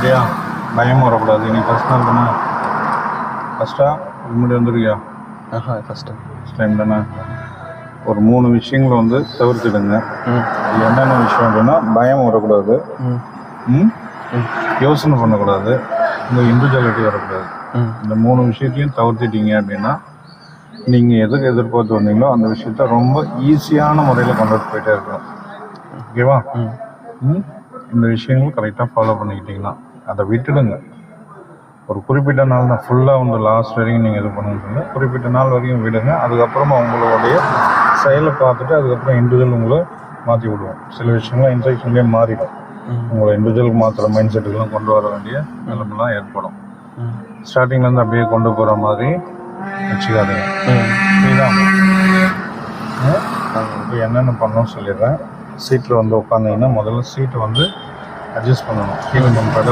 சரியா? பயம் வரக்கூடாது. நீ ஃபஸ்ட் நாள் தானே? ஃபஸ்ட்டாக முன்னாடி வந்துருக்கியா? ஆஹா ஃபஸ்ட்டு ஃபஸ்ட் டைம் தானே? ஒரு மூணு விஷயங்களை வந்து தவிர்த்துடுங்க. என்னென்ன விஷயம் அப்படின்னா பயம் வரக்கூடாது. யோசனை பண்ணக்கூடாது. உங்கள் இண்டிவிஜுவாலிட்டி வரக்கூடாது. ம். இந்த மூணு விஷயத்தையும் தவிர்த்துட்டீங்க அப்படின்னா நீங்கள் எதுக்கு எதிர்பார்த்து வந்தீங்களோ அந்த விஷயத்த ரொம்ப ஈஸியான முறையில் கொண்டுட்டு போயிட்டே இருக்கணும். ஓகேவா? இந்த விஷயங்களும் கரெக்டாக ஃபாலோ பண்ணிக்கிட்டீங்கன்னா அதை விட்டுடுங்க. ஒரு குறிப்பிட்ட நாள் தான். ஃபுல்லாக வந்து லாஸ்ட் வரைக்கும் நீங்கள் இது பண்ணுங்க குறிப்பிட்ட நாள் வரைக்கும் விடுங்க. அதுக்கப்புறமா உங்களுடைய செயலை பார்த்துட்டு அதுக்கப்புறம் இண்டிவிஜுவல் உங்களை மாற்றி விடுவோம். சில விஷயங்கள்லாம் இன்ஸ்ட்ரக்ஷன்லேயே மாறிடும். உங்களை இண்டிவிஜுவல் மாற்றுற மைண்ட் செட்டுக்கெல்லாம் கொண்டு வர வேண்டிய நிலைமெல்லாம் ஏற்படும். ஸ்டார்டிங்லேருந்து அப்படியே கொண்டு போகிற மாதிரி வச்சுக்காதீங்க. இப்போ என்னென்ன பண்ணணும்னு சொல்லிடுறேன். சீட்டில் வந்து உட்காந்தீங்கன்னா முதல்ல சீட்டை வந்து அட்ஜஸ்ட் பண்ணணும். கீழே pedal